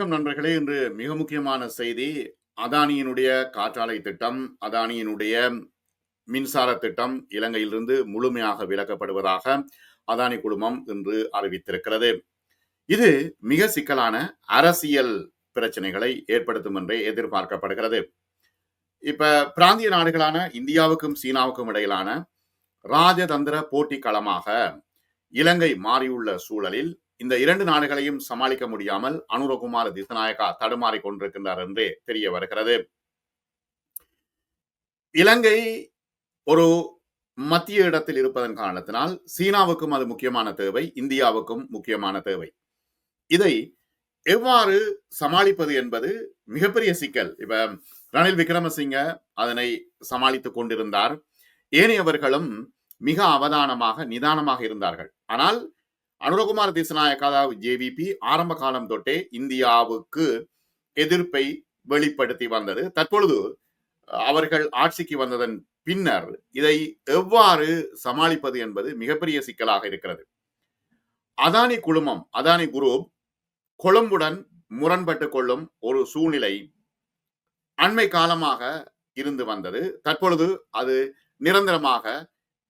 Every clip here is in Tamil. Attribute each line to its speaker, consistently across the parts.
Speaker 1: வணக்கம் நண்பர்களே இன்று மிக முக்கியமான செய்தி அதானியினுடைய காற்றாலை திட்டம் அதானியினுடைய மின்சார திட்டம் இலங்கையிலிருந்து முழுமையாக விலக்கப்படுவதாக அதானி குழுமம் இன்று அறிவித்திருக்கிறது. இது மிக சிக்கலான அரசியல் பிரச்சனைகளை ஏற்படுத்தும் என்றே எதிர்பார்க்கப்படுகிறது. இப்ப பிராந்திய நாடுகளான இந்தியாவுக்கும் சீனாவுக்கும் இடையிலான ராஜதந்திர போட்டி களமாக இலங்கை மாறியுள்ள சூழலில் இந்த இரண்டு நாடுகளையும் சமாளிக்க முடியாமல் அனுரகுமார் திசநாயகா தடுமாறிக் கொண்டிருக்கின்றார் என்றே தெரிய வருகிறது. இலங்கை ஒரு மத்திய இடத்தில் இருப்பதன் காரணத்தினால் சீனாவுக்கும் அது முக்கியமான தேவை இந்தியாவுக்கும் முக்கியமான தேவை. இதை எவ்வாறு சமாளிப்பது என்பது மிகப்பெரிய சிக்கல். இப்ப ரணில் விக்ரமசிங்க அதனை சமாளித்துக் கொண்டிருந்தார். ஏனையவர்களும் மிக அவதானமாக நிதானமாக இருந்தார்கள். ஆனால் அனுரகுமார் திசநாயக்கா ஜேவிபி ஆரம்ப காலம் தொட்டே இந்தியாவுக்கு எதிர்ப்பை வெளிப்படுத்தி வந்தது. தற்பொழுது அவர்கள் ஆட்சிக்கு வந்ததன் பின்னர் இதை எவ்வாறு சமாளிப்பது என்பது மிகப்பெரிய சிக்கலாக இருக்கிறது. அதானி குழுமம் அதானி குரூப் கொழும்புடன் முரண்பட்டு கொள்ளும் ஒரு சூழ்நிலை அண்மை காலமாக இருந்து வந்தது. தற்பொழுது அது நிரந்தரமாக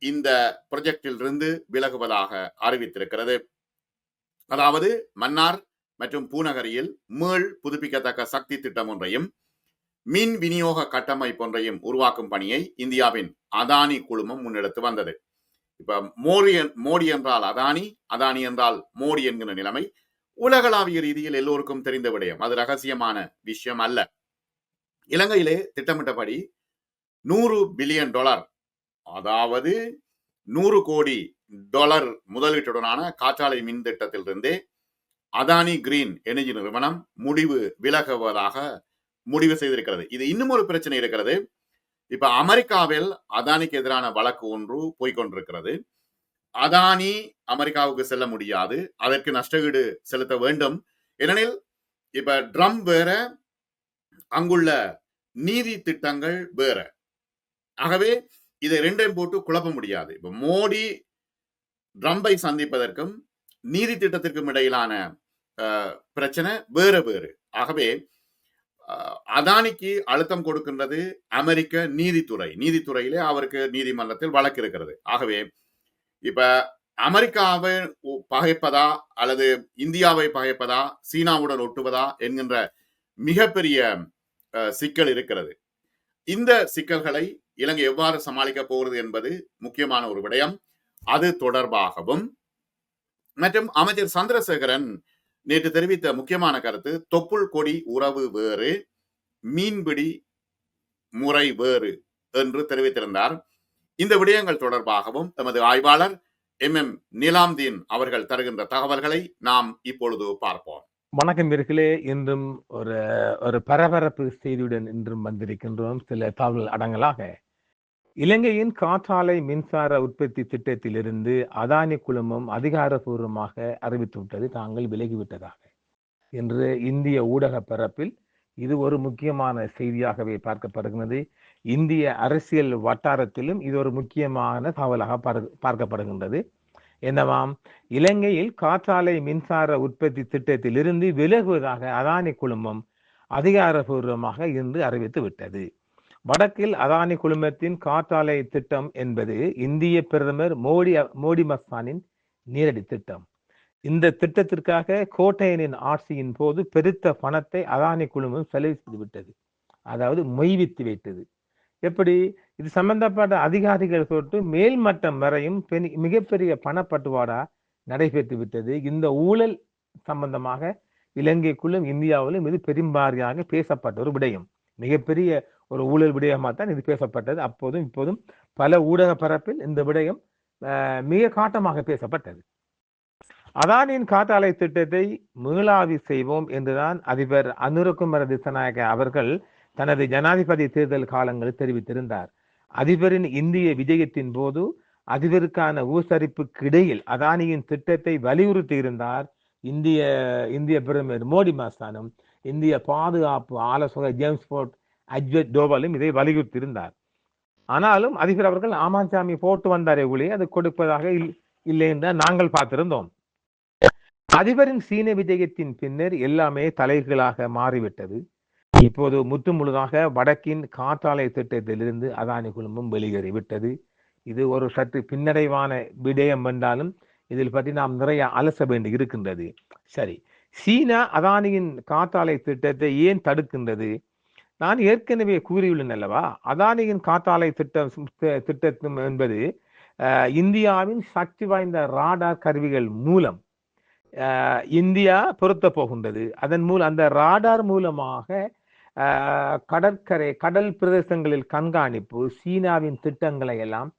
Speaker 1: இந்த ப்ரொஜெக்டில் இருந்து விலகுவதாக அறிவித்திருக்கிறது. அதாவது மன்னார் மற்றும் பூநகரியில் மீள் புதுப்பிக்கத்தக்க சக்தி திட்டம் ஒன்றையும் மின் விநியோக கட்டமைப்பு ஒன்றையும் உருவாக்கும் பணியை இந்தியாவின் அதானி குழுமம் முன்னெடுத்து வந்தது. இப்ப மோடி மோடி என்றால் அதானி அதானி என்றால் மோடி என்கிற நிலைமை உலகளாவிய ரீதியில் எல்லோருக்கும் தெரிந்த விடயம். அது ரகசியமான விஷயம் அல்ல. இலங்கையிலே திட்டமிட்டபடி நூறு பில்லியன் டாலர் அதாவது நூறு கோடி டாலர் முதலீட்டுடனான காற்றாலை மின் திட்டத்திலிருந்தே அதானி கிரீன் எனர்ஜி நிறுவனம் முடிவு விலகுவதாக முடிவு செய்திருக்கிறது. இது இன்னும் ஒரு பிரச்சனை இருக்கிறது. இப்ப அமெரிக்காவில் அதானிக்கு எதிரான வழக்கு ஒன்று போய்கொண்டிருக்கிறது அதானி அமெரிக்காவுக்கு செல்ல முடியாது. அதற்கு நஷ்டஈடு செலுத்த வேண்டும். ஏனெனில் இப்ப ட்ரம் வேற அங்குள்ள நீதி திட்டங்கள் வேற. ஆகவே இதை ரெண்டையும் போட்டு குழப்ப முடியாது. இப்போ மோடி ட்ரம்பை சந்திப்பதற்கும் நீதி திட்டத்திற்கும் இடையிலான பிரச்சனை வேறு வேறு. ஆகவே அதானிக்கு அழுத்தம் கொடுக்கின்றது அமெரிக்க நீதித்துறை. நீதித்துறையிலே அவருக்கு நீதிமன்றத்தில் வழக்கு இருக்கிறது. ஆகவே இப்ப அமெரிக்காவை பகைப்பதா அல்லது இந்தியாவை பகைப்பதா சீனாவுடன் ஒட்டுவதா என்கின்ற மிகப்பெரிய சிக்கல் இருக்கிறது. இந்த சிக்கல்களை இலங்கை எவ்வாறு சமாளிக்க போகிறது என்பது முக்கியமான ஒரு விடயம். அது தொடர்பாகவும் மற்றும் அமைச்சர் சந்திரசேகரன் நேற்று தெரிவித்த முக்கியமான கருத்து தொப்புள் கொடி உறவு வேறு மீன்பிடி முறை வேறு என்று தெரிவித்திருந்தார். இந்த விடயங்கள் தொடர்பாகவும் தமது ஆய்வாளர் எம். எம். நிலாம்தீன் அவர்கள் தருகின்ற தகவல்களை நாம் இப்பொழுது பார்ப்போம்.
Speaker 2: வணக்கம் இருக்கலே இன்றும் ஒரு ஒரு பரபரப்பு செய்தியுடன் இன்றும் வந்திருக்கின்றோம். சில தகவல் அடங்கலாக. இலங்கையின் காற்றாலை மின்சார உற்பத்தி திட்டத்திலிருந்து அதானி குழுமம் அதிகாரபூர்வமாக அறிவித்துவிட்டது. தாங்கள் விலகிவிட்டதாக. என்று இந்திய ஊடக பரப்பில் இது ஒரு முக்கியமான செய்தியாகவே பார்க்கப்படுகிறது. இந்திய அரசியல் வட்டாரத்திலும் இது ஒரு முக்கியமான தகவலாக பார்க்கப்படுகின்றது. என்னவாம் இலங்கையில் காற்றாலை மின்சார உற்பத்தி திட்டத்திலிருந்து விலகுவதாக அதானி குழுமம் அதிகாரபூர்வமாக இன்று அறிவித்து விட்டது வடக்கில் அதானி குழுமத்தின் காற்றாலை திட்டம் என்பது இந்திய பிரதமர் மோடி மோடி மஸ்தானின் நேரடி திட்டம். இந்த திட்டத்திற்காக கோட்டையனின் ஆட்சியின் போது பெருத்த பணத்தை அதானி குழுமம் செலவு செய்துவிட்டது அதாவது மொய்வித்து வைத்தது எப்படி? இது சம்பந்தப்பட்ட அதிகாரிகள் தொட்டு மேல்மட்டம் வரையும் மிகப்பெரிய பணப்பட்டுவாடா நடைபெற்று விட்டது. இந்த ஊழல் சம்பந்தமாக இலங்கைக்குள்ளும் இந்தியாவிலும் இது பெரும்பாரியாக பேசப்பட்ட ஒரு விடயம். மிகப்பெரிய ஒரு ஊழல் விடயமாக தான் இது பேசப்பட்டது. அப்போதும் இப்போதும் பல ஊடக பரப்பில் இந்த விடயம் மிக காட்டமாக பேசப்பட்டது. அதானியின் காத்தாலை திட்டத்தை மீளாவி செய்வோம் என்றுதான் அதிபர் அனுரகுமர திசநாயக அவர்கள் தனது ஜனாதிபதி தேர்தல் காலங்களில் தெரிவித்திருந்தார். அதிபரின் இந்திய விஜயத்தின் போது அதிபருக்கான ஊசரிப்புக்கு இடையில் அதானியின் திட்டத்தை வலியுறுத்தி இருந்தார் இந்திய இந்திய பிரதமர் மோடி மாஸ்தானும். இந்திய பாதுகாப்பு ஆலோசகர் ஜேம்ஸ் போர்ட் அஜ்வத் டோவலும் இதை வலியுறுத்தியிருந்தார். ஆனாலும் அதிபர் அவர்கள் ஆமாசாமி போட்டு வந்தாரே ஒழிய அது கொடுப்பதாக இல்லை என்று நாங்கள் பார்த்திருந்தோம். அதிபரின் சீன விஜயத்தின் பின்னர் எல்லாமே தலைகளாக மாறிவிட்டது. இப்போது முற்று முழுதாக வடக்கின் காற்றாலை திட்டத்திலிருந்து அதானி குழுமம் வெளியேறிவிட்டது. இது ஒரு சற்று பின்னடைவான விடயம் என்றாலும் இதில் பற்றி நாம் நிறைய அலச வேண்டி இருக்கின்றது சரி சீனா அதானியின் காற்றாலை திட்டத்தை ஏன் தடுக்கின்றது? நான் ஏற்கனவே கூறியுள்ளேன் அல்லவா? அதானியின் காற்றாலை திட்டம் திட்டம் என்பது இந்தியாவின் சக்தி வாய்ந்த ராடார் கருவிகள் மூலம் இந்தியா பொருத்த போகின்றது. அதன் மூலம் அந்த ராடார் மூலமாக கடற்கரை கடல் பிரதேசங்களில் கண்காணிப்பு சீனாவின் திட்டங்களை எல்லாம்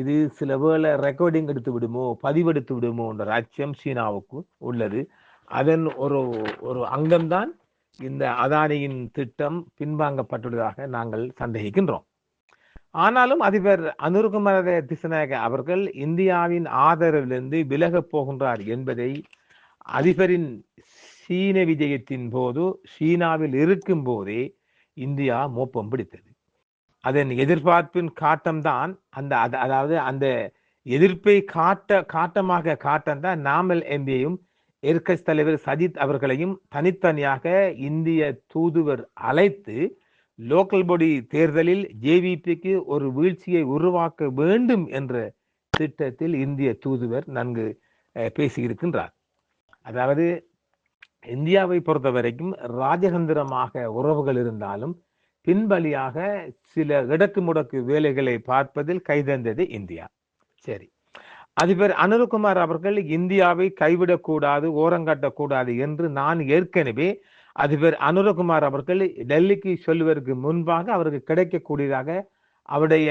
Speaker 2: இது சில வேளை ரெக்கார்டிங் எடுத்து விடுமோ பதிவெடுத்து விடுமோ என்ற அச்சம் சீனாவுக்கு உள்ளது. அதன் ஒரு ஒரு அங்கம்தான் இந்த அதானியின் திட்டம் பின்வாங்கப்பட்டுள்ளதாக நாங்கள் சந்தேகிக்கின்றோம். ஆனாலும் அதிபர் அனுர்குமார திசநாயக அவர்கள் இந்தியாவின் ஆதரவிலிருந்து விலகப் போகின்றார் என்பதை அதிபரின் சீன விஜயத்தின் போது சீனாவில் இருக்கும் போதே இந்தியா மோப்பம் பிடித்தது. அதன் எதிர்பார்ப்பின் காட்டம்தான் அந்த அத- அதாவது அந்த எதிர்ப்பை காட்ட காட்டமாக காட்டம்தான் நாமல் எம்பியையும் எதிர்க்கட்சி தலைவர் சஜித் அவர்களையும் தனித்தனியாக இந்திய தூதுவர் அழைத்து லோக்கல் பாடி தேர்தலில் ஜேவிபிக்கு ஒரு வீழ்ச்சியை உருவாக்க வேண்டும் என்ற திட்டத்தில் இந்திய தூதுவர் நன்கு பேசியிருக்கின்றார். அதாவது இந்தியாவை பொறுத்த வரைக்கும் ராஜதந்திரமாக உறவுகள் இருந்தாலும் பின்பலியாக சில இடக்கு முடக்கு வேலைகளை பார்ப்பதில் கைதந்தது இந்தியா. சரி. அதிபர் அனுரகுமார் அவர்கள் இந்தியாவை கைவிடக்கூடாது ஓரங்கட்டக்கூடாது என்று நான் ஏற்கனவே அதிபர் அனுரகுமார் அவர்கள் டெல்லிக்கு சொல்வதற்கு முன்பாக அவருக்கு கிடைக்கக்கூடியதாக அவருடைய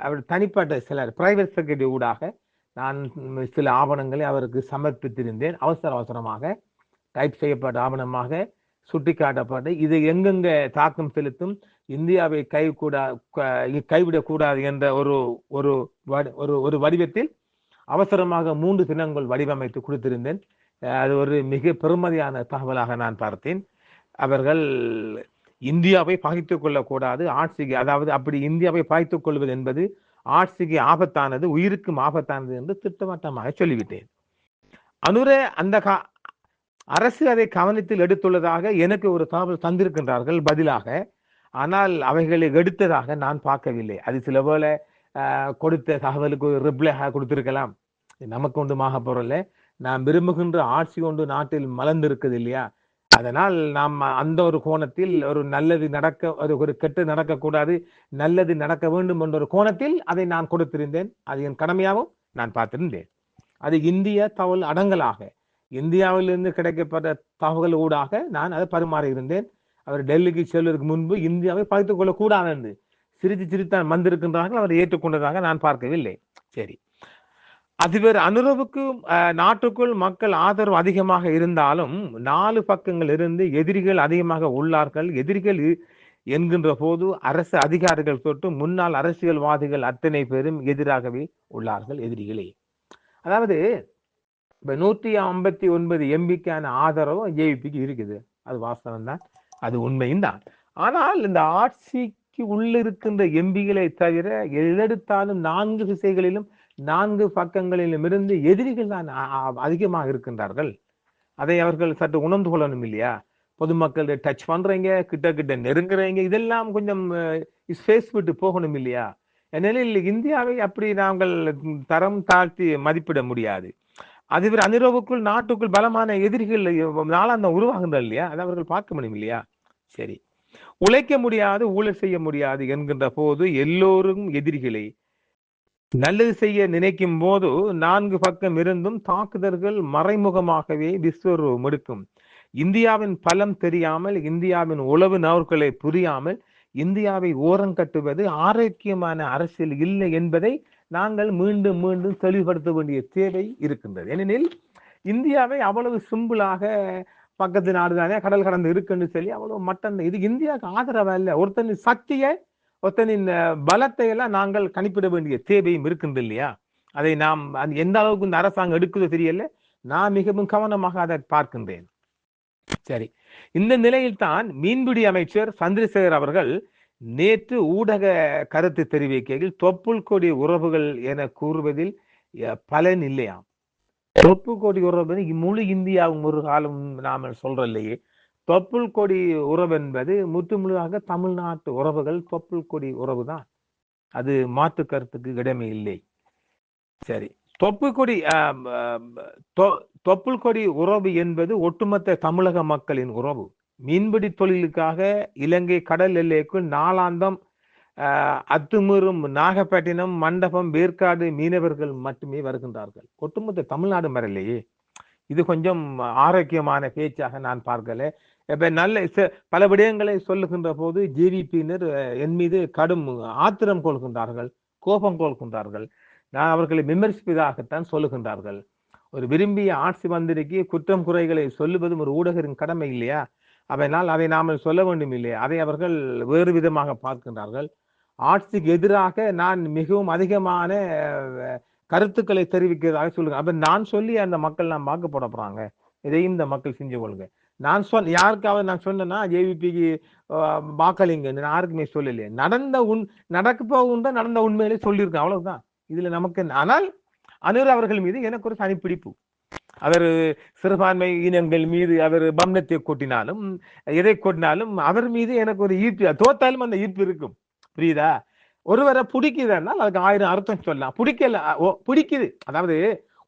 Speaker 2: அவர் தனிப்பட்ட சில பிரைவேட் செக்ரட்டரி ஊடாக நான் சில ஆவணங்களை அவருக்கு சமர்ப்பித்திருந்தேன். அவசர அவசரமாக டைப் செய்யப்பட்ட ஆவணமாக சுட்டிக்காட்டப்பட்டு இது எங்கெங்க தாக்கம் செலுத்தும் இந்தியாவை கைகூடா க- கைவிடக்கூடாது என்ற ஒரு ஒரு வடி- ஒரு ஒரு வடிவத்தில் அவசரமாக மூன்று தினங்கள் வடிவமைத்து கொடுத்திருந்தேன். அது ஒரு மிக பெருமதியான தகவலாக நான் பார்த்தேன். அவர்கள் இந்தியாவை பகைத்துக் கொள்ளக்கூடாது ஆட்சிக்கு அதாவது அப்படி இந்தியாவை பகைத்துக் கொள்வது என்பது ஆட்சிக்கு ஆபத்தானது உயிருக்கும் ஆபத்தானது என்று திட்டவட்டமாக சொல்லிவிட்டேன். அனுர அந்த கா அரசு அதை கவனத்தில் எடுத்துள்ளதாக எனக்கு ஒரு தகவல் தந்திருக்கின்றார்கள் பதிலாக. ஆனால் அவைகளை எடுத்ததாக நான் பார்க்கவில்லை. அது சில வேளை கொடுத்த தகவலுக்கு ஒரு ரிப்ளையாக கொடுத்திருக்கலாம். நமக்கு ஒன்றுமாக போறல நாம் விரும்புகின்ற ஆட்சி ஒன்று நாட்டில் மலர்ந்திருக்குது இல்லையா? அதனால் நாம் அந்த ஒரு கோணத்தில் ஒரு நல்லது நடக்க ஒரு ஒரு கெட்டு நடக்கக்கூடாது நல்லது நடக்க வேண்டும் என்ற ஒரு கோணத்தில் அதை நான் கொடுத்திருந்தேன். அது என் கடமையாகவும் நான் பார்த்திருந்தேன். அது இந்திய தகவல் அடங்கலாக இந்தியாவிலிருந்து கிடைக்கப்பட்ட தகவல் ஊடாக நான் அதை பரிமாறி இருந்தேன் அவர் டெல்லிக்கு செல்வதற்கு முன்பு இந்தியாவை பகிர்ந்து கொள்ளக்கூடாது என்று. சிரித்து சிரித்தான் வந்திருக்கின்றார்கள் அவர் ஏற்றுக்கொண்டதாக நான் பார்க்கவில்லை. சரி. அதிபர் அனுரவுக்கு நாட்டுக்குள் மக்கள் ஆதரவு அதிகமாக இருந்தாலும் நாலு பக்கங்கள் இருந்து எதிரிகள் அதிகமாக உள்ளார்கள். எதிரிகள் என்கின்ற போது அரசு அதிகாரிகள் தொட்டு முன்னாள் அரசியல்வாதிகள் அத்தனை பேரும் எதிராகவே உள்ளார்கள் எதிரிகளே. அதாவது இப்ப நூற்றி ஐம்பத்தி ஒன்பது எம்பிக்கான ஆதரவும் ஜேவிபிக்கு இருக்குது. அது வாஸ்தவம் தான் அது உண்மையும் தான் ஆனால் இந்த ஆட்சி உள்ள இருக்கின்ற எம்பிகளை தவிர எதெடுத்தாலும் நான்கு திசைகளிலும் நான்கு பக்கங்களிலும் இருந்து எதிரிகள் தான் அதிகமாக இருக்கின்றார்கள். அதை அவர்கள் சற்று உணர்ந்து கொள்ளணும் இல்லையா? பொதுமக்கள் டச் பண்றீங்க கிட்ட கிட்ட நெருங்குறீங்க இதெல்லாம் கொஞ்சம் ஸ்பேஸ் விட்டு போகணும் இல்லையா? ஏனெனில் இந்தியாவை அப்படி நாங்கள் தரம் தாழ்த்தி மதிப்பிட முடியாது. அதுவே அனிரவுக்குள் நாட்டுக்குள் பலமான எதிரிகள் நாளாந்தம் உருவாகின்றன இல்லையா? அதை அவர்கள் பார்க்க முடியும் இல்லையா? சரி. உழைக்க முடியாது ஊழல் செய்ய முடியாது என்கின்ற போது எல்லோரும் எதிரிகளை. நல்லது செய்ய நினைக்கும் போது நான்கு பக்கம் இருந்தும் தாக்குதல்கள் மறைமுகமாகவே விஸ்வரூபம் எடுக்கும். இந்தியாவின் பலம் தெரியாமல் இந்தியாவின் உளவு நபர்களை புரியாமல் இந்தியாவை ஓரங்கட்டுவது ஆரோக்கியமான அரசியல் இல்லை என்பதை நாங்கள் மீண்டும் மீண்டும் தெளிவுபடுத்த வேண்டிய தேவை இருக்கின்றது. ஏனெனில் இந்தியாவை அவ்வளவு சிம்பிளாக பக்கத்து நாடு தானே கடல் கடந்து இருக்குன்னு சொல்லி அவ்வளவு மட்டம். இது இந்தியாவுக்கு ஆதரவா இல்லை. ஒருத்தனின் சக்தியை ஒருத்தனின் பலத்தை எல்லாம் நாங்கள் கணிப்பிட வேண்டிய தேவையும் இருக்கின்றது இல்லையா? அதை நாம் அது எந்த அளவுக்கு இந்த அரசாங்கம் எடுக்குதோ தெரியல. நான் மிகவும் கவனமாக அதை பார்க்கின்றேன். சரி. இந்த நிலையில் தான் மீன்பிடி அமைச்சர் சந்திரசேகர் அவர்கள் நேற்று ஊடக கருத்து தெரிவிக்கையில் தொப்புள் கொடி உறவுகள் என கூறுவதில் பலன் இல்லையாம். தொப்பு கோடி உறவு என்பது முழு இந்தியாவும் ஒரு காலம் நாம சொல்ற இல்லையே. தொப்புள் கொடி உறவு என்பது முற்று முழுதாக தமிழ்நாட்டு உறவுகள் தொப்புள் கொடி உறவு தான் அது மாற்று கருத்துக்கு இடமே இல்லை. சரி. தொப்பு கொடி தொ- தொப்புள் கொடி உறவு என்பது ஒட்டுமொத்த தமிழக மக்களின் உறவு. மீன்பிடி தொழிலுக்காக இலங்கை கடல் எல்லைக்குள் நாளாந்தம் அத்துமீறும் நாகப்பட்டினம் மண்டபம் வேர்க்காடு மீனவர்கள் மட்டுமே வருகின்றார்கள். ஒட்டுமொத்த தமிழ்நாடு மரலையே இது கொஞ்சம் ஆரோக்கியமான பேச்சாக நான் பார்க்கல. இப்ப நல்ல ச- பல விடயங்களை சொல்லுகின்ற போது ஜேவிபியினர் என் மீது கடும் ஆத்திரம் கொள்கின்றார்கள் கோபம் கொள்கின்றார்கள். நான் அவர்களை விமர்சிப்பதாகத்தான் சொல்லுகின்றார்கள். ஒரு விரும்பிய ஆட்சி மந்திரிக்கு குற்றம் குறைகளை சொல்லுவதும் ஒரு ஊடகரின் கடமை இல்லையா? அதனால் அதை நாம் சொல்ல வேண்டும் இல்லையா? அதை அவர்கள் வேறு விதமாக பார்க்கின்றார்கள். ஆட்சிக்கு எதிராக நான் மிகவும் அதிகமான கருத்துக்களை தெரிவிக்கிறதாக சொல்லுங்க. அப்ப நான் சொல்லி அந்த மக்கள் நான் வாக்கு போட போறாங்க. இதையும் இந்த மக்கள் செஞ்சு கொள்ளுங்க. நான் சொல் யாருக்காவது நான் சொன்னேன்னா ஜேவிபிக்கு வாக்களிங்க. நான் யாருக்குமே சொல்லலையே நடந்த உண் நடக்க போகுன்ற நடந்த உண்மையிலே சொல்லியிருக்கேன். அவ்வளவுதான். இதுல நமக்கு ஆனால் அனுர் அவர்கள் மீது எனக்கு ஒரு தனிப்பிடிப்பு அவர் சிறுபான்மை இனங்கள் மீது அவர் பம்னத்தை கொட்டினாலும் எதை கொட்டினாலும் அவர் மீது எனக்கு ஒரு ஈர்ப்பு. தோத்தாலும் அந்த ஈர்ப்பு இருக்கும். புரியுதா? ஒருவரை பிடிக்குதுன்னால் அதுக்கு ஆயிரம் அர்த்தம் சொல்லலாம். பிடிக்கல ஓ, பிடிக்குது. அதாவது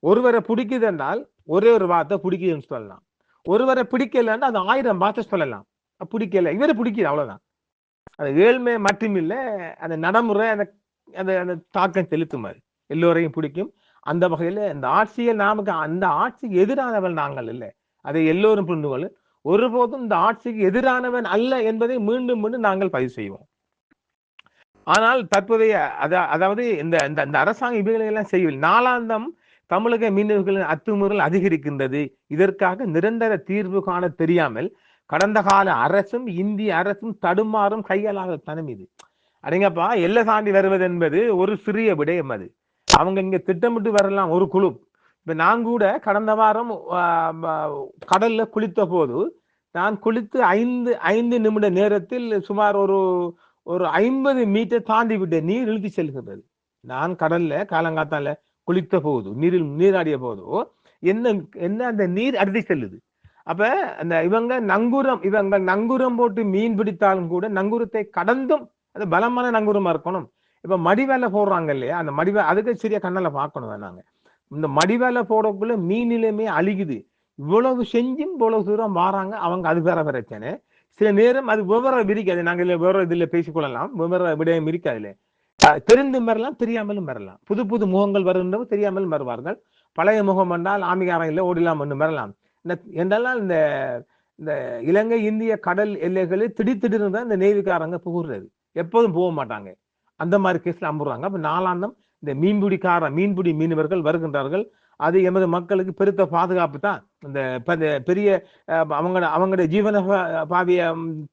Speaker 2: ஒருவரை பிடிக்குது என்றால் ஒரே ஒரு வார்த்தை பிடிக்குதுன்னு சொல்லலாம். ஒருவரை பிடிக்கலன்னா அது ஆயிரம் வார்த்தை சொல்லலாம். பிடிக்கல. இவரை பிடிக்குது அவ்வளவுதான். அது ஏழ்மை மட்டுமில்லை அந்த நடைமுறை அந்த அந்த அந்த தாக்கம் செலுத்தும் அது. எல்லோரையும் பிடிக்கும். அந்த வகையில இந்த ஆட்சியை நாமக்கு அந்த ஆட்சிக்கு எதிரானவன் நாங்கள் இல்லை. அதை எல்லோரும் புரிந்து கொள்ள. ஒருபோதும் இந்த ஆட்சிக்கு எதிரானவன் அல்ல என்பதை மீண்டும் மீண்டும் நாங்கள் பதிவு செய்வோம். ஆனால் தற்போதைய அதாவது இந்த இந்த இந்த அரசாங்கம் இவைகளை எல்லாம் செய்யவில்லை நாளாந்தம் தமிழக மீனவர்களின் அத்துமுறைகள் அதிகரிக்கின்றது. இதற்காக நிரந்தர தீர்வு காண தெரியாமல் கடந்த கால அரசும் இந்திய அரசும் தடுமாறும் கையாளாத தனம் இது. அடங்கப்பா எல்லை தாண்டி வருவது என்பது ஒரு சிறிய விடயம் அது. அவங்க இங்க திட்டமிட்டு வரலாம் ஒரு குழு. இப்ப நான் கூட கடந்த வாரம் கடல்ல குளித்த போது நான் குளித்து ஐந்து ஐந்து நிமிட நேரத்தில் சுமார் ஒரு ஒரு ஐம்பது மீட்டர் தாண்டி விட்டு நீர் இழுத்து செல்கின்றது. நான் கடல்ல காலங்காத்தால குளித்த போகுது நீரில் நீராடிய போதோ என்ன என்ன அந்த நீர் அடித்து செல்லுது. அப்ப அந்த இவங்க நங்குரம் இவங்க நங்கூரம் போட்டு மீன் பிடித்தாலும் கூட நங்குரத்தை கடந்தும் அது பலமான நங்குரமா இருக்கணும். இப்ப மடிவேலை போடுறாங்க இல்லையா? அந்த மடிவே அதுக்கு சரியா கண்ணால பார்க்கணும் வேணாங்க இந்த மடிவேலை போடக்குள்ள மீன் நிலைமை அழுகுது இவ்வளவு செஞ்சும் இவ்வளவு தூரம் வாராங்க அவங்க அது வேற பிரச்சனை. சில நேரம் அது விவரம் இருக்காது நாங்கள் விவரம் இதுல பேசிக்கொள்ளலாம். விவரம் விடயம் இருக்காதுல அஹ் தெரிந்தும் வரலாம் தெரியாமலும் வரலாம். புது புது முகங்கள் வருகின்றவும் தெரியாமலும் வருவார்கள். பழைய முகம் என்றால் ஆமிகாரம் இல்லை ஓடிலாம் என்று வரலாம். இந்த என்றெல்லாம் இந்த இந்த இலங்கை இந்திய கடல் எல்லைகளில் திடீர்னு தான் இந்த நேவிக்காரங்க புகுறது. எப்போதும் போக மாட்டாங்க. அந்த மாதிரி கேஸ்ல அம்புறாங்க அப்ப நாளாந்தம் இந்த மீன்பிடிக்கார மீன்பிடி மீனவர்கள் வருகின்றார்கள். அது எமது மக்களுக்கு பெருத்த பாதுகாப்பு தான். இந்த ப- பெரிய அவங்க அவங்களோட அவங்களுடைய ஜீவன பாவிய ம்,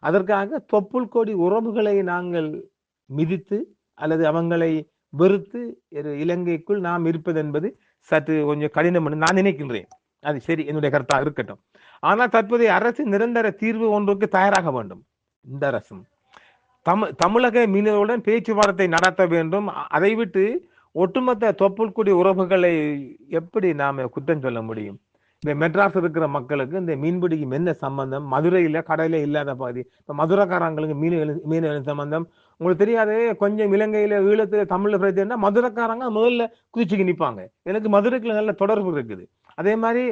Speaker 2: அதற்காக தொப்புள் கொடி உறவுகளை நாங்கள் மிதித்து அல்லது அவங்களை வெறுத்து இலங்கைக்குள் நாம் இருப்பது என்பது சற்று கொஞ்சம் கடினம் என்று நான் நினைக்கின்றேன். அது சரி என்னுடைய கருத்தாக இருக்கட்டும். ஆனால் தற்போதைய அரசு நிரந்தர தீர்வு ஒன்றுக்கு தயாராக வேண்டும். இந்த அரசும். தமிழ் தமிழக மீனவர்களுடன் பேச்சுவார்த்தை நடத்த வேண்டும். அதை விட்டு ஒட்டுமொத்த தொப்புள்குடி உறவுகளை எப்படி நாம குற்றம் சொல்ல முடியும்? இந்த மெட்ராஸ் இருக்கிற மக்களுக்கு இந்த மீன்பிடிக்கும் என்ன சம்பந்தம்? மதுரையில கடையில இல்லாத பகுதி. இப்ப மதுரைக்காரங்களுக்கு மீன் மீன்களின் சம்பந்தம். உங்களுக்கு தெரியாது கொஞ்சம் இலங்கையில ஈழத்துல தமிழ்ல பிரச்சனை மதுரைக்காரங்க முதல்ல குதிச்சுக்கு நிப்பாங்க. எனக்கு மதுரைக்குள்ள நல்ல தொடர்பு இருக்குது. அதே மாதிரி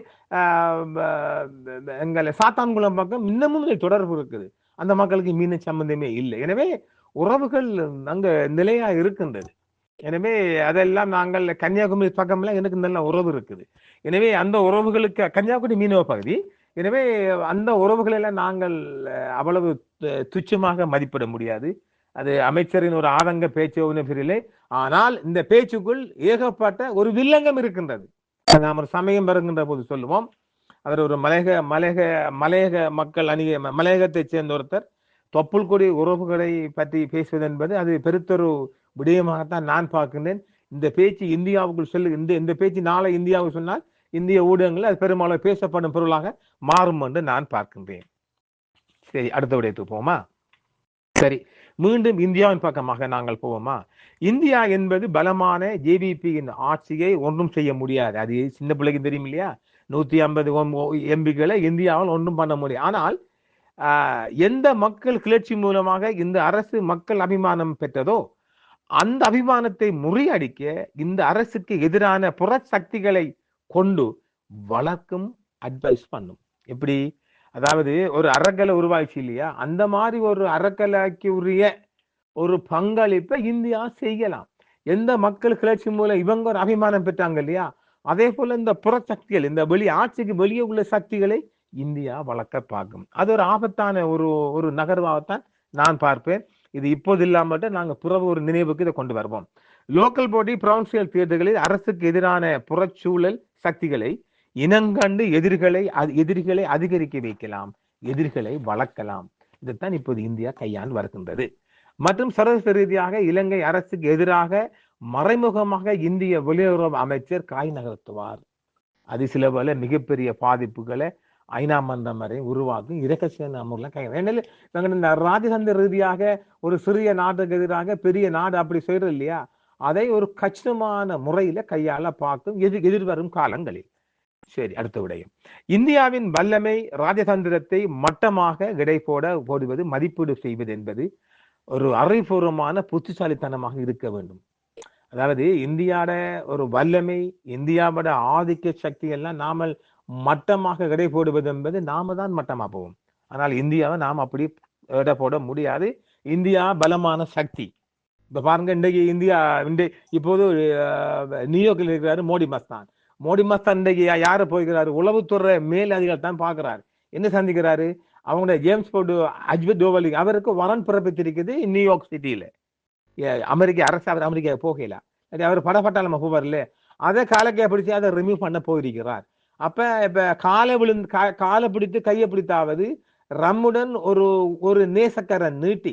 Speaker 2: எங்களை சாத்தான்குளம் பக்கம் இன்னமும் தொடர்பு இருக்குது. அந்த மக்களுக்கு மீன் சம்பந்தமே இல்லை. எனவே உறவுகள் அங்க நிலையா இருக்கின்றது. எனவே அதெல்லாம் நாங்கள் கன்னியாகுமரி பக்கம்லாம் எனக்கு நல்ல உறவு இருக்குது. எனவே அந்த உறவுகளுக்கு கன்னியாகுமரி மீனவ பகுதி. எனவே அந்த உறவுகளெல்லாம் நாங்கள் அவ்வளவு துச்சமாக மதிப்பிட முடியாது. அது அமைச்சரின் ஒரு ஆதங்க பேச்சு ஒன்றும் ஆனால் இந்த பேச்சுக்குள் ஏகப்பட்ட ஒரு வில்லங்கம் இருக்கின்றது. நாம் ஒரு சமயம் வருகின்ற போது சொல்லுவோம். அவர் ஒரு மலையக மலையக மலையக மக்கள் அணிய மலையகத்தைச் சேர்ந்த ஒருத்தர். தொப்புள்கொடி உறவுகளை பற்றி பேசுவது என்பது அது பெருத்தொரு விடயமாகத்தான் நான் பார்க்கின்றேன். இந்த பேச்சு இந்தியாவுக்குள் செல்லு இந்த இந்த பேச்சு நாளை இந்தியாவுக்கு சொன்னால் இந்திய ஊடகங்கள் அது பெரும்பாலும் பேசப்படும் பொருளாக மாறும் என்று நான் பார்க்கின்றேன். சரி அடுத்த விடயத்துக்கு போவோமா? சரி மீண்டும் இந்தியாவின் பக்கமாக நாங்கள் போவோமா? இந்தியா என்பது பலமான ஜேவிபியின் ஆட்சியை ஒன்றும் செய்ய முடியாது. அது சின்ன பிள்ளைக்கு தெரியும் இல்லையா? நூத்தி ஐம்பது எம்பிக்களை இந்தியாவில் ஒன்றும் பண்ண முடியும் ஆனால் எந்த மக்கள் கிளர்ச்சி மூலமாக இந்த அரசு மக்கள் அபிமானம் பெற்றதோ அந்த அபிமானத்தை முறியடிக்க இந்த அரசுக்கு எதிரான புற சக்திகளை கொண்டு வளர்க்கும் அட்வைஸ் பண்ணும். எப்படி? அதாவது ஒரு அறக்கலை உருவாச்சு இல்லையா? அந்த மாதிரி ஒரு அறக்கலைக்கு உரிய ஒரு பங்களிப்பை இந்தியா செய்யலாம். எந்த மக்கள் கிளர்ச்சி மூலம் இவங்க ஒரு அபிமானம் பெற்றாங்க இல்லையா? அதே போல இந்த புற சக்திகள் இந்த வெளி ஆட்சிக்கு வெளியே உள்ள சக்திகளை இந்தியா வளர்க்க பார்க்கும். அது ஒரு ஆபத்தான ஒரு ஒரு நகர்வாகத்தான் நான் பார்ப்பேன். இது இப்போது இல்லாமட்டு நாங்கள் புறவு ஒரு நினைவுக்கு இதை கொண்டு வருவோம். லோக்கல் பாடி ப்ரொவின்சியல் தேர்தல்களில் அரசுக்கு எதிரான புறச்சூழல் சக்திகளை இனங்கண்டு எதிர்களை எதிரிகளை அதிகரிக்க வைக்கலாம் எதிரிகளை வளர்க்கலாம். இதைத்தான் இப்போது இந்தியா கையாண்டு வருகின்றது. மற்றும் சர்வதேச ரீதியாக இலங்கை அரசுக்கு எதிராக மறைமுகமாக இந்திய வெளியுறவு அமைச்சர் காய் நகர்த்துவார். அது சில வேளை மிகப்பெரிய பாதிப்புகளை ஐநா மன்றம் வரை உருவாக்கும் இரகசிய அமர்லாம் கை ஏனெனில் இந்த ராஜதந்திர ரீதியாக ஒரு சிறிய நாட்டுக்கு எதிராக பெரிய நாடு அப்படி செய்யறது இல்லையா? அதை ஒரு கச்சிதமான முறையில கையாள பார்க்கும் எதிர் எதிர்வரும் காலங்களில். சரி அடுத்த விடயம். இந்தியாவின் வல்லமை ராஜதந்திரத்தை மட்டமாக இடை போட போடுவது மதிப்பீடு செய்வது என்பது ஒரு அறிவுபூர்வமான புத்திசாலித்தனமாக இருக்க வேண்டும். அதாவது இந்தியாவோட ஒரு வல்லமை இந்தியாவோட ஆதிக்க சக்தி எல்லாம் நாமல் மட்டமாக இடை போடுவது என்பது நாம தான் மட்டமா போவோம். ஆனால் இந்தியாவை நாம் அப்படி எடை போட முடியாது. இந்தியா பலமான சக்தி. இப்ப பாருங்க இன்றைக்கு இந்தியா இன்றை இப்போது நியூயார்க்கில் இருக்கிறாரு மோடி மஸ்தான். மோடி மஸ்தான் இன்றைக்கு யாரை போய்கிறாரு உளவுத்துறை மேல் அதிகாரி தான் பார்க்கிறாரு. என்ன சந்திக்கிறாரு? அவங்களுடைய ஜேம்ஸ் போர்டு அஜ்வித் டோவலி அவருக்கு வரன் பிறப்பித்திருக்குது நியூயார்க் சிட்டியில ஏ- அமெரிக்க அரசு அவர் அமெரிக்கா போகல. அது அவர் படப்பட்டாலும் போவார்ல. அதை காலக்கே பிடிச்சி அதை ரிமூவ் பண்ண போயிருக்கிறார். அப்ப இப்ப காலை விழுந்து கா- காலை பிடித்து கையை பிடித்தாவது ரம்முடன் ஒரு ஒரு நேசக்கரை நீட்டி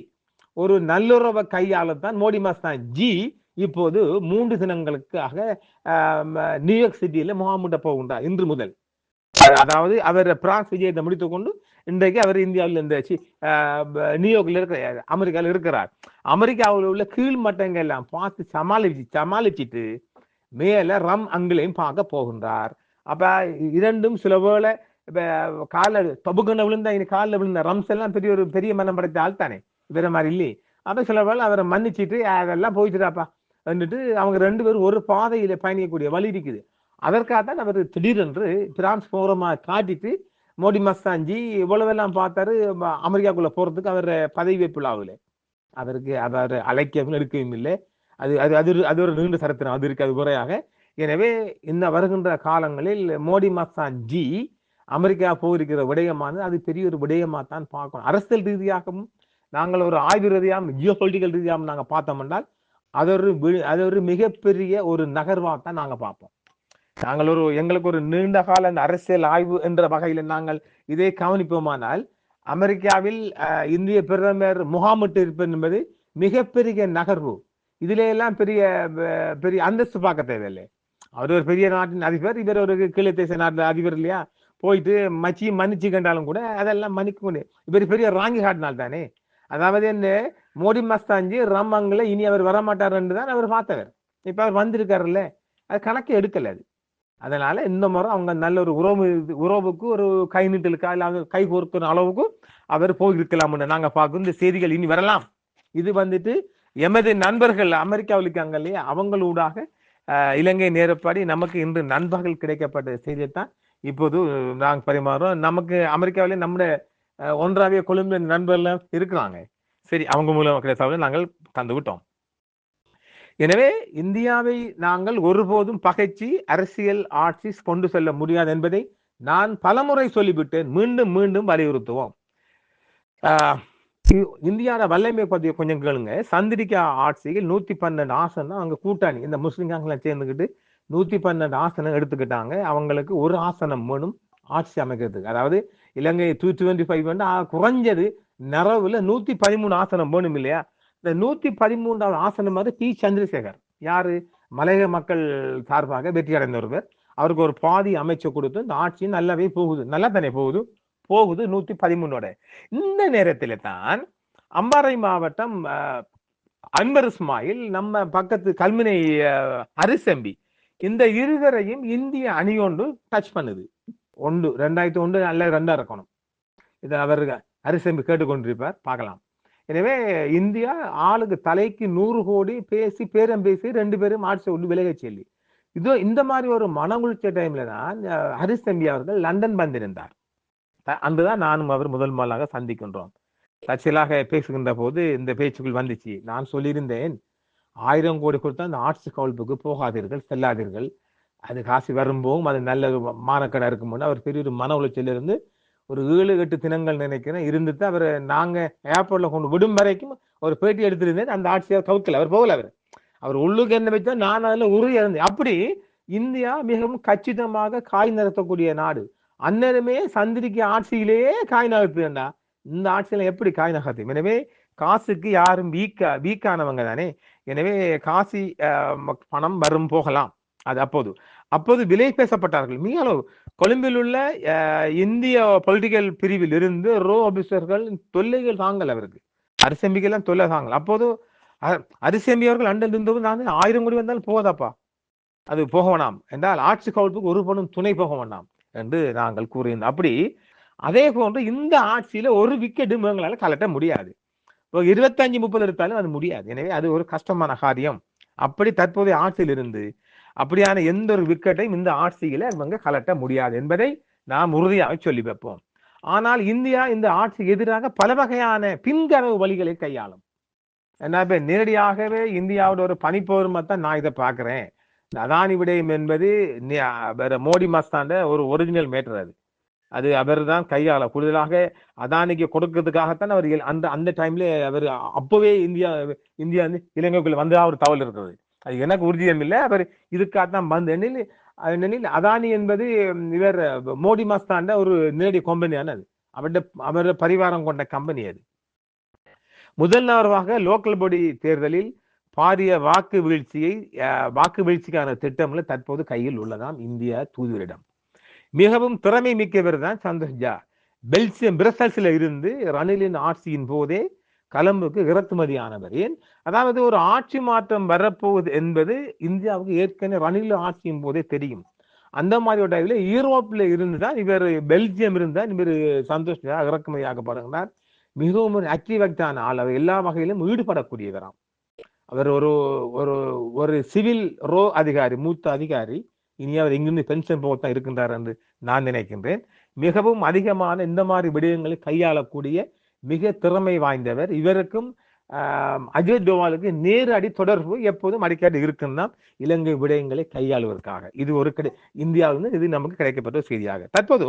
Speaker 2: ஒரு நல்லுறவை கையாளத்தான் மோடி மஸ்தான் ஜி இப்போது மூன்று தினங்களுக்காக நியூயார்க் சிட்டியில முகாமிட்ட போகின்றார் இன்று முதல். அதாவது அவர் பிரான்ஸ் விஜயத்தை முடித்துக் கொண்டு இன்றைக்கு அவர் இந்தியாவில் இந்த நியூயார்க்ல இருக்கிற அமெரிக்காவில் இருக்கிறார். அமெரிக்காவில் உள்ள கீழ் மட்டங்கள் எல்லாம் பார்த்து சமாளிச்சு சமாளிச்சிட்டு மேல ரம் அங்கிலையும் பார்க்க போகின்றார். அப்ப இரண்டும் சில வேளை இப்ப காலில் தொபுகன விழுந்தா இனி காலில் விழுந்த ரம்ஸ் எல்லாம் பெரிய ஒரு பெரிய மனம் படைத்த ஆள் தானே? வேற மாதிரி இல்லையே. அப்ப சில வேளை அவரை மன்னிச்சிட்டு அதெல்லாம் போயிட்டுறாப்பா வந்துட்டு அவங்க ரெண்டு பேரும் ஒரு பாதையில பயணிக்கக்கூடிய வழி இருக்குது. அதற்காகத்தான் அவர் திடீரென்று பிரான்ஸ் போறமா காட்டிட்டு மோடி மஸ்தான்ஜி இவ்வளவெல்லாம் பார்த்தாரு அமெரிக்காக்குள்ள போறதுக்கு அவர் பதவி வைப்பு விழாவில். அவருக்கு அவர் அழைக்கவும் எடுக்கவும் இல்லை. அது அது அது ஒரு- அது ஒரு நீண்ட சரித்திரம். அது இருக்கு அது குறையாக எனவே இந்த வருகின்ற காலங்களில் மோடி மஸ்தான் ஜி அமெரிக்கா போயிருக்கிற விடயமானது அது பெரிய ஒரு விடயமா தான் பார்க்கணும். அரசியல் ரீதியாகவும் நாங்கள் ஒரு ஆய்வு ரீதியாகவும் ஜியோ பொலிட்டிக்கல் ரீதியாகவும் நாங்கள் பார்த்தோம் என்றால் அது ஒரு வி- அது ஒரு மிகப்பெரிய ஒரு நகர்வாக தான் நாங்கள் பார்ப்போம். நாங்கள் ஒரு எங்களுக்கு ஒரு நீண்ட கால அரசியல் ஆய்வு என்ற வகையில் நாங்கள் இதை கவனிப்போமானால் அமெரிக்காவில் இந்திய பிரதமர் முகாமிட்டு இருப்பது என்பது மிகப்பெரிய நகர்வு. இதிலே எல்லாம் பெரிய பெரிய அந்தஸ்து பார்க்க தேவையில்லை. அவர் ஒரு பெரிய நாட்டின் அதிபர் இவர் ஒரு கீழே தேச நாட்டின் அதிபர் இல்லையா? போயிட்டு மச்சி மன்னிச்சு கண்டாலும் கூட அதெல்லாம் மன்னிக்க முடியும் இவர் பெரிய ராங்கி காட்டினால் தானே. அதாவது என்ன? மோடி மஸ்தான்ஜி ரம்மங்கள இனி அவர் வரமாட்டாருன்னு தான் அவர் பார்த்தவர். இப்போ அவர் வந்திருக்காருல்ல. அது கணக்கு எடுக்கல அது. அதனால இந்த முறை அவங்க நல்ல ஒரு உறவு உறவுக்கு ஒரு கை நீட்டலுக்கா இல்லை அவங்க கை கோர்க்கிற அளவுக்கு அவர் போயிருக்கலாம்னு நாங்கள் பார்க்கும் இந்த செய்திகள் இனி வரலாம். இது வந்துட்டு எமது நண்பர்கள் அமெரிக்காவில் இருக்காங்க இல்லையா? அவங்களூடாக இலங்கை நேரப்படி நமக்கு இன்று நண்பர்கள் கிடைக்கப்பட்ட செய்தியைத்தான் இப்போது நாங்கள் பரிமாறுறோம். நமக்கு அமெரிக்காவிலே நம்முடைய ஒன்றாவிய கொழும்பு நண்பர்கள் இருக்கிறாங்க. சரி அவங்க மூலம் கிடைத்த நாங்கள் தந்து விட்டோம். எனவே இந்தியாவை நாங்கள் ஒருபோதும் பகைச்சி அரசியல் ஆட்சி கொண்டு செல்ல முடியாது என்பதை நான் பலமுறை சொல்லிவிட்டேன். மீண்டும் மீண்டும் வலியுறுத்துவோம். ஆஹ் இந்தியாவோட வல்லமை பற்றி கொஞ்சம் கேளுங்க. சந்திரிகா ஆட்சியில் நூத்தி பன்னெண்டு ஆசனம் அங்கே கூட்டாணி இந்த முஸ்லிம்காரங்களை சேர்ந்துக்கிட்டு நூத்தி பன்னெண்டு ஆசனம் எடுத்துக்கிட்டாங்க. அவங்களுக்கு ஒரு ஆசனம் வேணும் ஆட்சி அமைக்கிறதுக்கு. அதாவது இலங்கை டூ டுவெண்ட்டி ஃபைவ் வந்து குறைஞ்சது நிறவுல நூத்தி பதிமூணு ஆசனம் வேணும் இல்லையா? இந்த நூத்தி பதிமூன்றாவது ஆசனம் வந்து பி. சந்திரசேகர். யாரு? மலையக மக்கள் சார்பாக வெற்றி அடைந்தவர். அவருக்கு ஒரு பாதி அமைச்சு கொடுத்து இந்த ஆட்சி நல்லாவே போகுது. நல்லா தானே போகுது? போகுது நூத்தி பதிமூணோட இந்த நேரத்தில் தான் அம்பாறை மாவட்டம் அன்பர் இஸ்மாயில் நம்ம பக்கத்து கல்முனை அரிசம்பி இந்த இருவரையும் இந்திய அணி ஒன்று டச் பண்ணுது. ஒன்று ரெண்டாயிரத்தி ஒன்று அல்ல ரெண்டா இருக்கணும். இதை அவர் அரிசம்பி கேட்டுக்கொண்டிருப்பார். பார்க்கலாம். எனவே இந்தியா ஆளுக்கு தலைக்கு நூறு கோடி பேசி பேரம் பேசி ரெண்டு பேரும் ஆட்சி ஒன்று விலகச் சொல்லி. இதோ இந்த மாதிரி ஒரு மன உளைச்ச டைம்ல தான் ஹரிசம்பி அவர்கள் லண்டன் வந்திருந்தார். த- அன்றுதான் நானும் அவர் முதல் முதலாக சந்திக்கின்றோம். தச்சலாக பேசுகின்ற போது இந்த பேச்சுக்குள் வந்துச்சு. நான் சொல்லியிருந்தேன் ஆயிரம் கோடி கொடுத்தா அந்த ஆர்ட்ஸ் கவுல்புக்கு போகாதீர்கள் செல்லாதீர்கள். அது காசு வரும்போதும் அது நல்ல மானக்கடை இருக்கும்போது அவர் பெரிய ஒரு மன உளைச்சல் இருந்து ஒரு ஏழு எட்டு தினங்கள் நினைக்கிறேன் இருந்துட்டு அவர் நாங்கள் ஏர்போர்ட்டில் கொண்டு விடும் வரைக்கும் ஒரு பேட்டி எடுத்திருந்தேன். அந்த ஆட்சியை கவுக்கல அவர் போகல அவர். அவர் உள்ளுக்கு என்ன வச்சா நான் அதில் உறுதி இருந்தேன். அப்படி இந்தியா மிகவும் கச்சிதமாக காய் நிறுத்தக்கூடிய நாடு. அந்நேரமே சந்திரிக்கு ஆட்சியிலேயே காய் நகர்த்துண்டா இந்த ஆட்சியில எப்படி காய் நகர்த்தும் எனவே காசுக்கு யாரும் வீக்கா வீக்கானவங்க தானே. எனவே காசி பணம் வரும் போகலாம். அது அப்போது. அப்போது விலை பேசப்பட்டார்கள். மிக அளவு கொழும்பில் உள்ள இந்திய பொலிட்டிக்கல் பிரிவில் இருந்து ரோ ஆபீசர்கள் தொல்லைகள் தாங்கள் அவருக்கு. அரிசம்பிக்கெல்லாம் தொல்லை தாங்கள் அப்போது அ- அரிசம்பி அவர்கள் அண்டல் இருந்தபோது நான் ஆயிரம் கோடி வந்தாலும் போகாதாப்பா அது போக வேணாம். என்றால் ஆட்சி கவுழ்ப்புக்கு ஒரு பணம் துணை போக வேண்டாம் என்று நாங்கள் கூறியிருந்தோம். அப்படி அதே போன்று இந்த ஆட்சியில ஒரு விக்கெட்டும் எங்களால் கலட்ட முடியாது. இப்போ இருபத்தஞ்சு முப்பது எடுத்தாலும் அது முடியாது. எனவே அது ஒரு கஷ்டமான காரியம். அப்படி தற்போதைய ஆட்சியில் இருந்து அப்படியான எந்த ஒரு விக்கெட்டையும் இந்த ஆட்சியில இவங்க கலட்ட முடியாது என்பதை நாம் உறுதியாக சொல்லி வைப்போம். ஆனால் இந்தியா இந்த ஆட்சிக்கு எதிராக பல வகையான பின்கனவு வழிகளை கையாளும். என்ன நேரடியாகவே இந்தியாவோட ஒரு பனிப்போருமா தான் நான் இதை பார்க்குறேன். அதானி விடயம் என்பது வேற மோடி மாஸ்தாண்ட ஒரு ஒரிஜினல் மேட்டர் அது. அது அவர் தான் கையாள கூடுதலாக அதானிக்கு கொடுக்கறதுக்காகத்தான் அவர் அந்த அந்த டைம்ல அவர் அப்பவே இந்தியா இந்தியா வந்து இலங்கைக்குள்ள வந்ததா ஒரு தவறு இருக்கிறது அது எனக்கு உறுதியம் இல்லை அவர் இதுக்காகத்தான் வந்து எண்ணில் எண்ணில் அதானி என்பது இவர் மோடி மஸ்தாண்ட ஒரு நேரடி கம்பெனியான அது. அவருடைய அவருடைய பரிவாரம் கொண்ட கம்பெனி அது. முதல் நகர்வாக லோக்கல் பாடி தேர்தலில் பாரிய வாக்கு வீழ்ச்சியை வாக்கு வீழ்ச்சிக்கான திட்டம்ல தற்போது கையில் உள்ளதாம் இந்திய தூதுவரிடம். மிகவும் திறமை மிக்கவர் தான் சந்தோஷ் ஜா. பெல்ஜியம் பிரசல்ஸில் இருந்து ரணிலின் ஆட்சியின் போதே கலம்புக்கு இறக்குமதி ஆனவர் ஏன்? அதாவது ஒரு ஆட்சி மாற்றம் வரப்போகுது என்பது இந்தியாவுக்கு ஏற்கனவே ரணில் ஆட்சியின் போதே தெரியும். அந்த மாதிரி ஒரு டைம்ல யூரோப்பில் இருந்து தான் இவர் பெல்ஜியம் இருந்தால் இவர் சந்தோஷ் ஜா இறக்குமதியாக்கப்படுகிறார் மிகவும் ஒரு ஆக்டிவான ஆள். அவர் எல்லா வகையிலும் ஈடுபடக்கூடியவராம். அவர் ஒரு ஒரு ஒரு சிவில் ரோ அதிகாரி மூத்த அதிகாரி. இனி அவர் இங்கிருந்து பென்ஷன் போகத்தான் இருக்கின்றார் என்று நான் நினைக்கின்றேன். மிகவும் அதிகமான இந்த மாதிரி விடயங்களை கையாளக்கூடிய மிக திறமை வாய்ந்தவர். இவருக்கும் அஜய் அஜித் டோவாலுக்கு நேரடி தொடர்பு எப்போதும் அடிக்கடி இருக்குன்னா இலங்கை விடயங்களை கையாளுவதற்காக. இது ஒரு கிடை இந்தியாவிலிருந்து இது நமக்கு கிடைக்கப்பட்ட செய்தியாக. தற்போது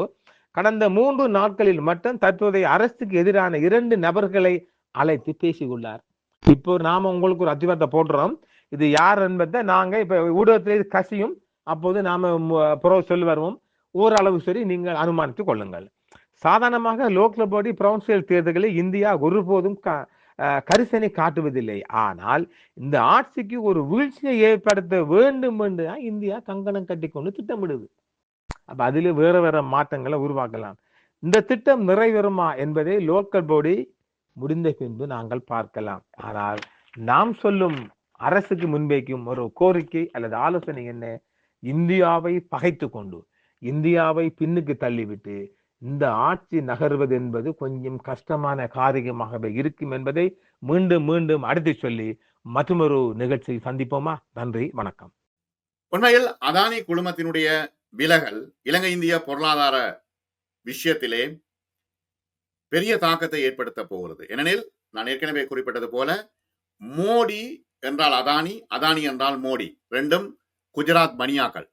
Speaker 2: கடந்த மூன்று நாட்களில் மட்டும் தற்போதைய அரசுக்கு எதிரான இரண்டு நபர்களை அழைத்து பேசியுள்ளார் இப்போ நாம உங்களுக்கு ஒரு அத்திவாரத்தை போடுறோம். இது யார் என்பதை நாங்க இப்ப ஊடகத்திலே கசியும். அப்போது நாம புறவு சொல்லி வருவோம். ஓரளவு சரி நீங்கள் அனுமானித்துக் கொள்ளுங்கள். சாதாரணமாக லோக்கல் பாடி பிரவுன்சியல் தேர்தல்களில் இந்தியா ஒருபோதும் க- கரிசனை காட்டுவதில்லை. ஆனால் இந்த ஆட்சிக்கு ஒரு வீழ்ச்சியை ஏற்படுத்த வேண்டும் என்று தான் இந்தியா கங்கணம் கட்டிக்கொண்டு திட்டமிடுது. அப்ப அதில் வேற வேற மாற்றங்களை உருவாக்கலாம். இந்த திட்டம் நிறைவேறுமா என்பதை லோக்கல் பாடி முடிந்த பின்பு நாங்கள் பார்க்கலாம். ஆனால் நாம் சொல்லும் அரசுக்கு முன்வைக்கும் ஒரு கோரிக்கை அல்லது ஆலோசனை என்ன? இந்தியாவை பகைத்து கொண்டு இந்தியாவை பின்னுக்கு தள்ளிவிட்டு இந்த ஆட்சி நகர்வது என்பது கொஞ்சம் கஷ்டமான காரியமாகவே இருக்கும் என்பதை மீண்டும் மீண்டும் அடுத்து சொல்லி மற்றொரு நிகழ்ச்சி சந்திப்போமா? நன்றி வணக்கம்.
Speaker 1: உண்மையில் அதானி குழுமத்தினுடைய விலகல் இலங்கை இந்திய பொருளாதார விஷயத்திலே பெரிய தாக்கத்தை ஏற்படுத்த போகிறது. ஏனெனில் நான் ஏற்கனவே குறிப்பிட்டது போல மோடி என்றால் அதானி அதானி என்றால் மோடி. ரெண்டும் குஜராத் பனியாக்கள்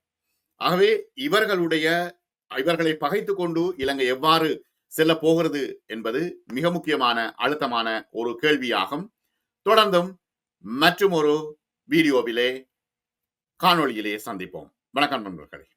Speaker 1: ஆகவே இவர்களுடைய இவர்களை பகைத்து கொண்டு இலங்கை எவ்வாறு செல்ல போகிறது என்பது மிக முக்கியமான அழுத்தமான ஒரு கேள்வியாகும். தொடர்ந்தும் மற்றும் ஒரு வீடியோவிலே காணொளியிலே சந்திப்போம். வணக்கம் நண்பர்களே.